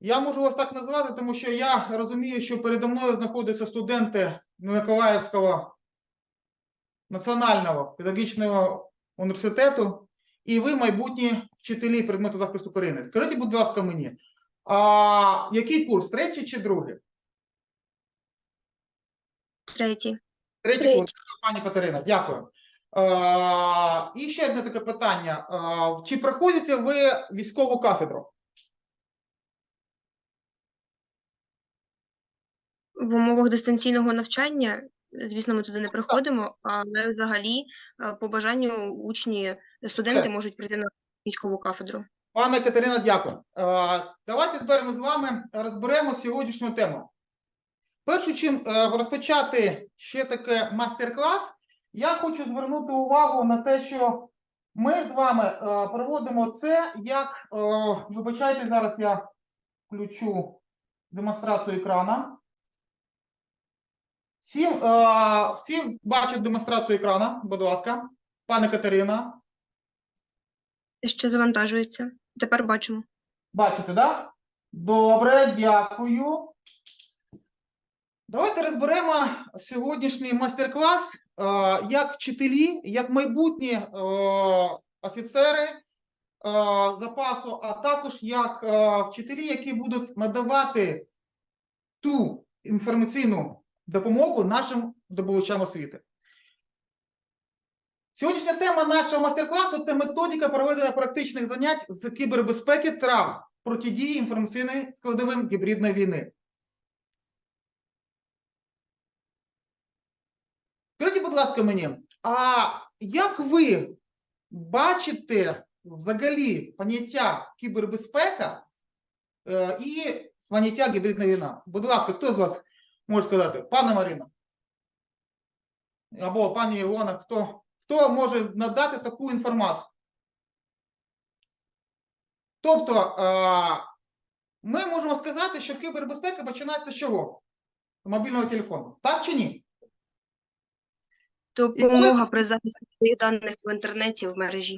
Я можу вас так назвати, тому що я розумію, що передо мною знаходяться студенти Миколаївського національного педагогічного університету, і ви майбутні вчителі предмету захисту України. Скажіть, будь ласка, мені, а який курс? Третій чи другий? Третій. Третій Третій. курс, пані Катерина, дякую. А, і ще одне таке питання. А, чи проходите ви військову кафедру? В умовах дистанційного навчання, звісно, ми туди не приходимо, але взагалі е, по бажанню учні, студенти Так. можуть прийти на військову кафедру. Пане Катерина, дякую. Е, Давайте тепер ми з вами розберемо сьогоднішню тему. Перше, чим е, розпочати ще таке мастер-клас, я хочу звернути увагу на те, що ми з вами проводимо це як, вибачайте, зараз я включу демонстрацію екрана. Всі, е, всі бачать демонстрацію екрана, будь ласка. Пане Катерина, Ще завантажується. Тепер бачимо. Бачите, да? Добре, дякую. Давайте розберемо сьогоднішній майстер-клас е, як вчителі, як майбутні е, офіцери е, запасу, а також як е, вчителі, які будуть надавати ту інформаційну допомогу нашим здобувачам освіти. Сьогоднішня тема нашого майстер-класу це методика проведення практичних занять з кібербезпеки та протидії інформаційної складовим гібридної війни. Скажіть, будь ласка, мені, а як ви бачите взагалі поняття кібербезпека е, і поняття гібридна війна? Будь ласка, хто з вас може сказати? Пане Марина? Або пані Ілона, хто? Хто може надати таку інформацію? Тобто, ми можемо сказати, що кібербезпека починається з чого? З мобільного телефону. Так чи ні? Допомога при захисті даних в інтернеті в мережі.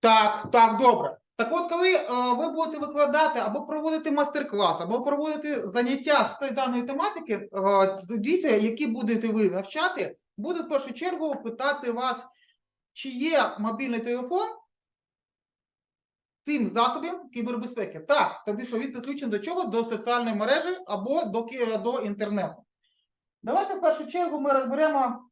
Так, так, добре. Так от, коли е, ви будете викладати або проводити мастер-клас, або проводити заняття з даної тематики, е, діти, які будете ви навчати, будуть в першу чергу питати вас, чи є мобільний телефон тим засобом кібербезпеки. Так, тобі що він підключений до чого? До соціальної мережі або до, до інтернету. Давайте в першу чергу ми розберемо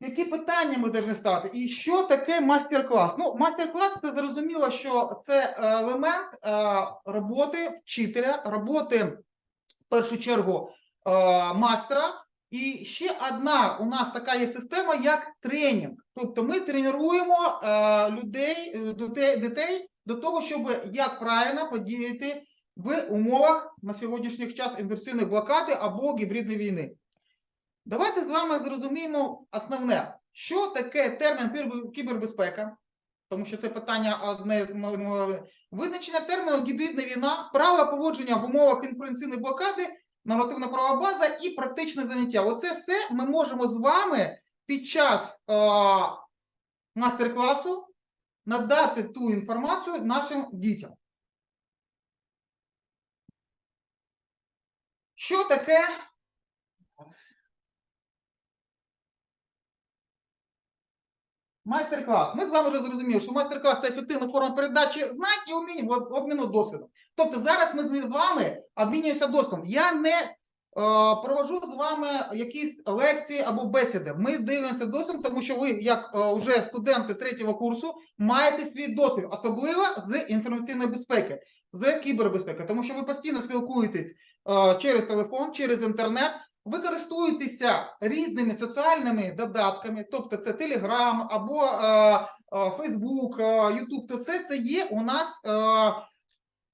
які питання ми повинні ставити? І що таке мастер-клас? Ну, мастер-клас це зрозуміло, що це е, елемент е, роботи вчителя, роботи в першу чергу е, мастера. І ще одна у нас така є система, як тренінг. Тобто ми тренуємо людей, дітей, до того, щоб як правильно подіяти в умовах на сьогоднішній час інверсійної блокади або гібридної війни. Давайте з вами зрозуміємо основне, що таке термін кібербезпека, тому що це питання одне визначення терміну гібридна війна, право поводження в умовах інформаційної блокади, нормативна правова база і практичне заняття. Оце все ми можемо з вами під час мастер-класу надати ту інформацію нашим дітям. Що таке Майстер-клас. Ми з вами вже зрозуміли, що майстер-клас це ефективна форма передачі знань і умінь обміну досвідом. Тобто зараз ми з вами обмінюємося досвідом. Я не е, провожу з вами якісь лекції або бесіди. Ми дивимося досвід, тому що ви, як е, вже студенти третього курсу, маєте свій досвід, особливо з інформаційної безпеки, з кібербезпеки, тому що ви постійно спілкуєтесь е, через телефон, через інтернет. Ви користуєтеся різними соціальними додатками, тобто це Telegram або е, е, Facebook, е, YouTube, то все це є у нас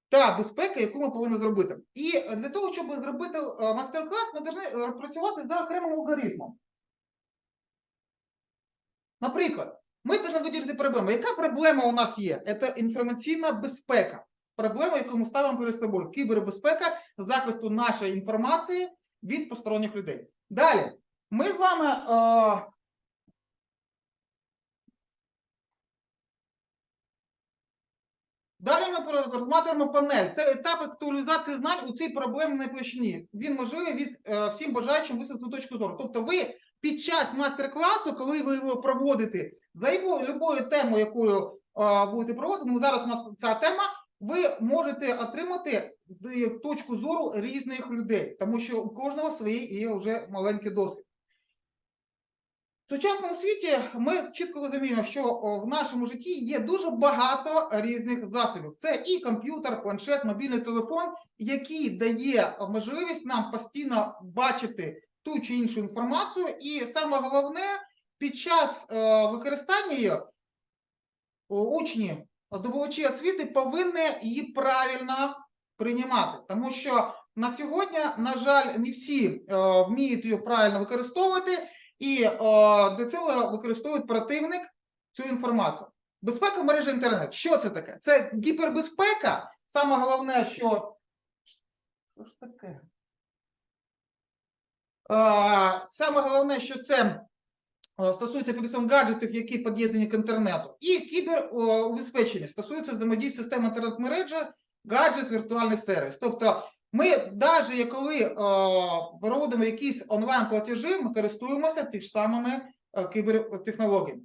та безпека, яку ми повинні зробити. І для того, щоб зробити мастер-клас, ми повинні працювати за окремим алгоритмом. Наприклад, ми повинні виділити проблему. Яка проблема у нас є? Це інформаційна безпека. Проблема, яку ми ставимо перед собою. Кібербезпека захисту нашої інформації від посторонніх людей. Далі, ми з вами. Е, Далі ми розглядаємо панель. Це етап актуалізації знань у цій проблемній площині. Він можливий від е, всім бажаючим висвітлити точку зору. Тобто, ви під час майстер-класу, коли ви його проводите, за яку любою темою, якою е, будете проводити, ну зараз у нас ця тема. Ви можете отримати точку зору різних людей, тому що у кожного своїй є вже маленький досвід. В сучасному світі ми чітко розуміємо, що в нашому житті є дуже багато різних засобів. Це і комп'ютер, планшет, мобільний телефон, який дає можливість нам постійно бачити ту чи іншу інформацію, і саме головне, під час е, використання її учні, здобувачі освіти повинні її правильно приймати, тому що на сьогодні, на жаль, не всі е, вміють її правильно використовувати, і е, для цього використовують противник цю інформацію. Безпека мережі інтернет. Що це таке? Це гіпербезпека. Саме головне, що. Що ж таке? Е, саме головне, що це стосується передусім гаджетів, які під'єднані к інтернету, і кіберубезпечення стосується взаємодії систем інтернет-мережі, гаджет, віртуальний сервіс. Тобто, ми навіть коли е, проводимо якісь онлайн-платежі, ми користуємося ті ж самими е, кібертехнологіями.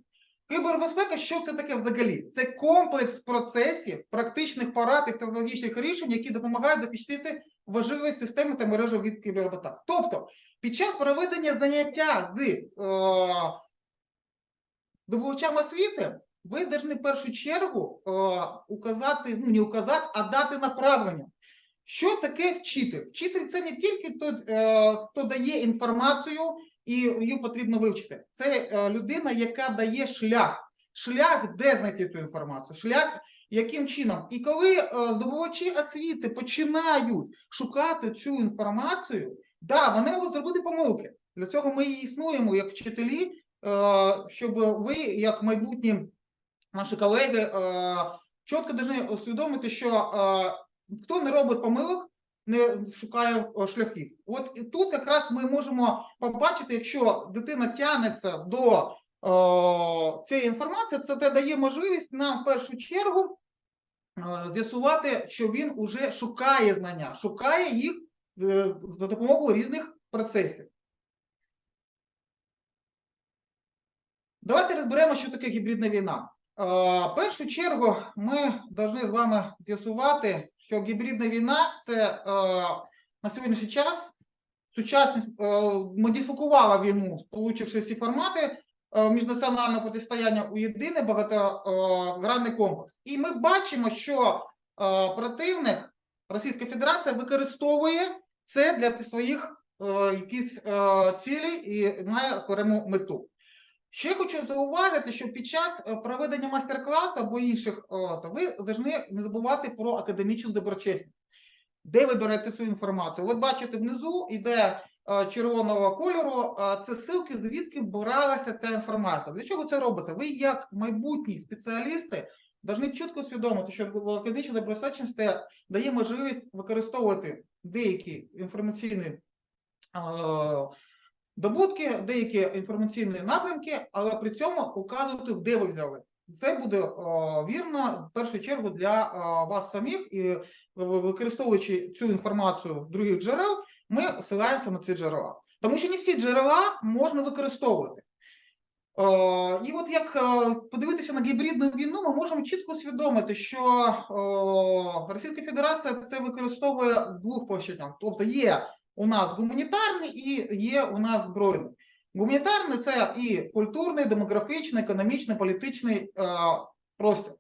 Кібербезпека, що це таке взагалі? Це комплекс процесів, практичних порад і технологічних рішень, які допомагають захистити важливі системи та мережі від кібератак. Тобто, під час проведення заняття з е, здобувачами освіти, ви повинні в першу чергу е, указати, ну не указати, а дати направлення. Що таке вчитель? Вчитель це не тільки той, е, хто дає інформацію і її потрібно вивчити. Це е, людина, яка дає шлях. Шлях, де знайти цю інформацію, шлях, яким чином. І коли е, здобувачі освіти починають шукати цю інформацію, да, вони можуть зробити помилки. Для цього ми і існуємо як вчителі, е, щоб ви, як майбутні наші колеги, е, чітко повинні усвідомити, що е, хто не робить помилок, не шукає шляхів. От і тут якраз ми можемо побачити, якщо дитина тягнеться до цієї інформації, це дає можливість нам в першу чергу е, з'ясувати, що він уже шукає знання, шукає їх е, за допомогою різних процесів. Давайте розберемо, що таке гібридна війна. Е, В першу чергу ми повинні з вами з'ясувати, що гібридна війна це е, на сьогоднішній час сучасність е, модифікувала війну, сполучивши всі формати е, міжнаціонального протистояння у єдиний багатогранний комплекс. І ми бачимо, що е, противник Російська Федерація використовує це для своїх е, якісь е, цілей і має окрему мету. Ще хочу зауважити, що під час е, проведення майстер-класу або інших, е, то ви повинні не забувати про академічну доброчесність. Де ви берете цю інформацію? От бачите, внизу йде е, червоного кольору, е, це ссылки, звідки бралася ця інформація. Для чого це робиться? Ви, як майбутні спеціалісти, повинні чітко усвідомити, що академічна доброчесність дає можливість використовувати деякі інформаційні е, добутки, деякі інформаційні напрямки, але при цьому указувати, де ви взяли. Це буде о, вірно в першу чергу для о, вас самих, і використовуючи цю інформацію в других джерел, ми ссилаємося на ці джерела. Тому що не всі джерела можна використовувати. І от як е, подивитися на гібридну війну, ми можемо чітко усвідомити, що Російська Федерація це використовує в двох площинах. Тобто є у нас гуманітарний і є у нас збройний. Гуманітарний це і культурний, демографічний, економічний, політичний е, простір.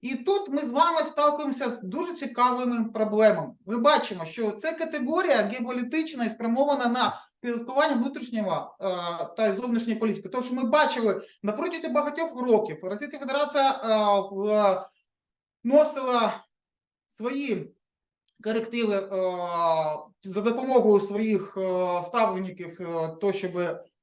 І тут ми з вами сталкуємося з дуже цікавими проблемами. Ми бачимо, що це категорія геополітична і спрямована на підготування внутрішнього е, та зовнішньої політики. Тому що ми бачили на протязі багатьох років Російська Федерація е, вносила свої корективи е, за допомогою своїх е, ставленників, е, то щоб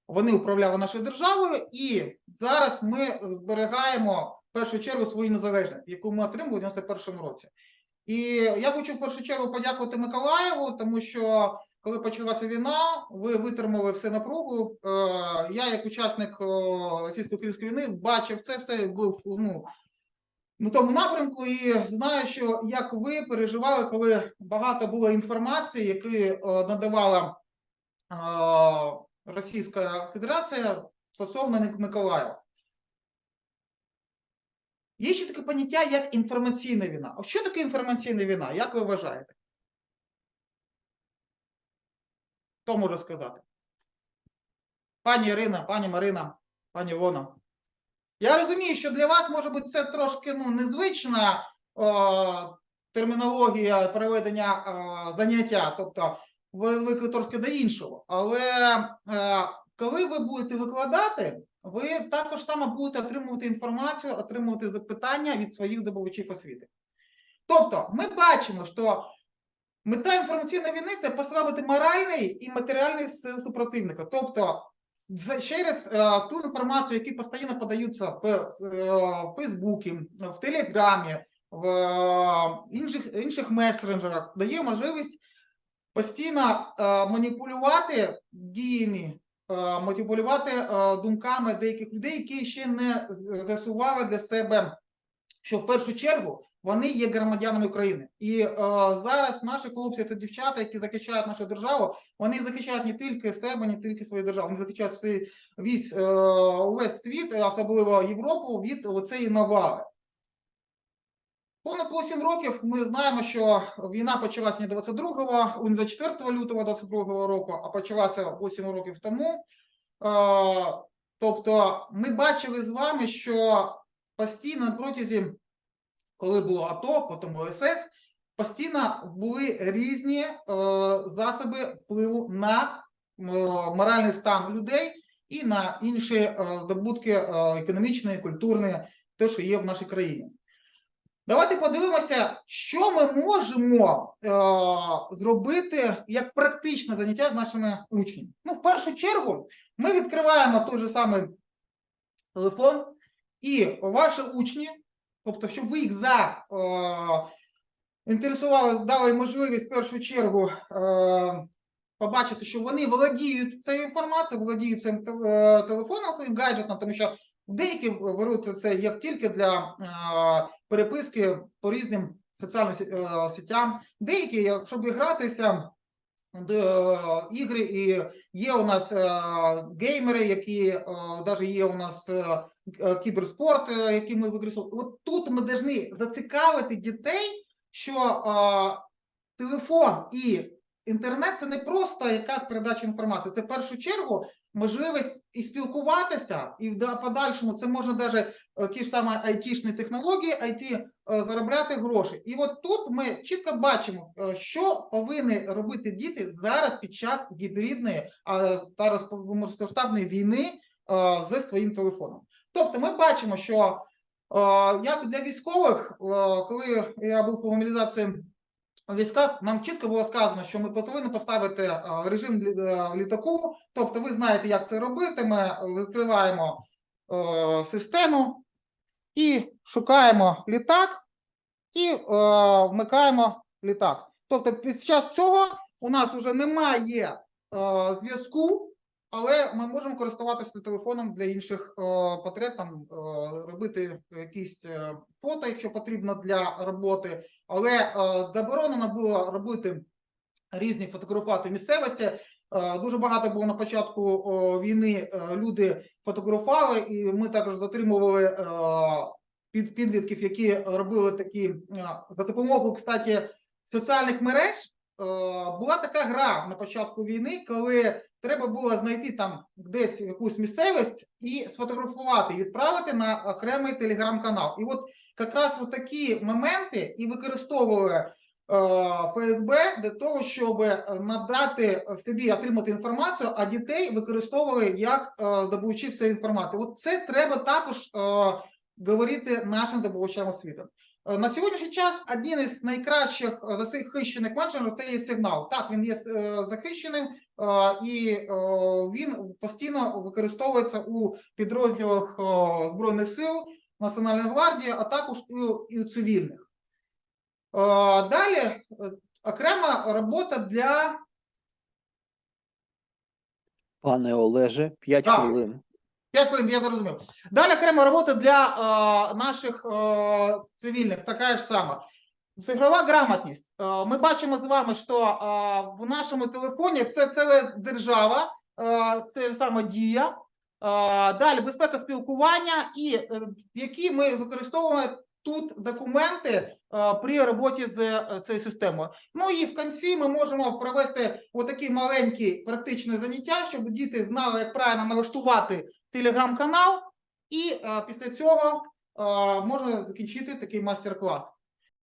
вони управляли нашою державою, і зараз ми зберігаємо першу чергу свою незалежність, яку ми отримали в 91-му році. І я хочу в першу чергу подякувати Миколаєву, тому що коли почалася війна, ви витримали все напругу. Е, Я, як учасник е, російсько-української війни, бачив це все, був ну, на тому напрямку, і знаю, що як ви переживали, коли багато було інформації, які е, надавала Російська Федерація стосовно Миколаєва. Є ще таке поняття, як інформаційна війна. А що таке інформаційна війна? Як ви вважаєте? Хто може сказати? Пані Ірина, пані Марина, пані Ілона. Я розумію, що для вас може бути це трошки ну, незвична о, термінологія проведення о, заняття, тобто ви звикли трошки до іншого. Але е, коли ви будете викладати, ви також саме будете отримувати інформацію, отримувати запитання від своїх здобувачів освіти. Тобто, ми бачимо, що мета інформаційної війни це послабити моральний і матеріальний сил супротивника. Тобто, через е, ту інформацію, які постійно подаються в, е, Фейсбуці, в Телеграмі, в е, інших, інших месенджерах, дає можливість постійно маніпулювати діями, е, маніпулювати е, думками деяких людей, які ще не з'ясували для себе, що в першу чергу вони є громадянами України. І е, зараз наші хлопці та дівчата, які захищають нашу державу, вони захищають не тільки себе, не тільки свою державу, вони захищають всі, весь, світ, особливо Європу, від оцеї навали. Понад 8 років ми знаємо, що війна почалася не 22, не 24 лютого 22-го року, а почалася 8 років тому. Тобто ми бачили з вами, що постійно протязі, коли було АТО, потім ОСС, постійно були різні е, засоби впливу на е, моральний стан людей і на інші е, здобутки е, економічні, культурні, те, що є в нашій країні. Давайте подивимося, що ми можемо е, зробити як практичне заняття з нашими учнями. Ну, в першу чергу, ми відкриваємо той же самий телефон, і ваші учні, тобто, щоб ви їх за е, інтересували, дали можливість в першу чергу е, побачити, що вони володіють цією інформацією, володіють цим е, телефоном, гаджетом, тому що деякі беруть це як тільки для е, переписки по різним соціальним е, сетям, деякі, як- щоб гратися е, ігри, і є у нас е, геймери, які навіть є у нас кіберспорт, який ми використовуємо. От тут ми повинні зацікавити дітей, що телефон і інтернет це не просто якась передача інформації, це в першу чергу можливість і спілкуватися, і в подальшому це можна навіть ті ж самі айтішні технології, IT е, заробляти гроші. І от тут ми чітко бачимо, е, що повинні робити діти зараз під час гібридної та розповномасштабної війни е, зі своїм телефоном. Тобто, ми бачимо, що е, як для військових, е, коли я був по мобілізації у військах, нам чітко було сказано, що ми повинні поставити е, режим е, літаку. Тобто, ви знаєте, як це робити. Ми відкриваємо е, систему і шукаємо літак і е, вмикаємо літак. Тобто, під час цього у нас вже немає е, зв'язку, але ми можемо користуватися телефоном для інших е, потреб, там е, робити якісь е, фото, якщо потрібно для роботи. Але е, заборонено було робити різні фотографувати місцевості. Е, Дуже багато було на початку війни е, люди фотографували, і ми також затримували е, під, підлітків, які робили такі за допомогою, кстати, соціальних мереж. Була така гра на початку війни, коли треба було знайти там десь якусь місцевість і сфотографувати, відправити на окремий телеграм-канал. І от якраз от такі моменти і використовували ФСБ для того, щоб е, надати собі отримати інформацію, а дітей використовували як е, здобувачів цієї інформації. От це треба також е, говорити нашим здобувачам освіти. Е, На сьогоднішній час один із найкращих е, захищених менеджерів це є сигнал. Так, він є е, захищеним е, і е, він постійно використовується у підрозділах е, Збройних сил, Національної гвардії, а також і у цивільних. Е, Далі е, окрема робота для Пане Олеже, 5 Так. хвилин. 5 хвилин, я зрозумів. Далі окрема робота для е, наших е, цивільних, така ж сама. Цифрова грамотність. Е, Ми бачимо з вами, що е, в нашому телефоні це ціла держава, е, це саме дія. Е, Далі безпека спілкування, і е, які ми використовуємо тут документи при роботі з е, цією системою. Ну і в кінці ми можемо провести отакі маленькі практичні заняття, щоб діти знали, як правильно налаштувати телеграм-канал, і е, після цього е, можна закінчити такий майстер-клас.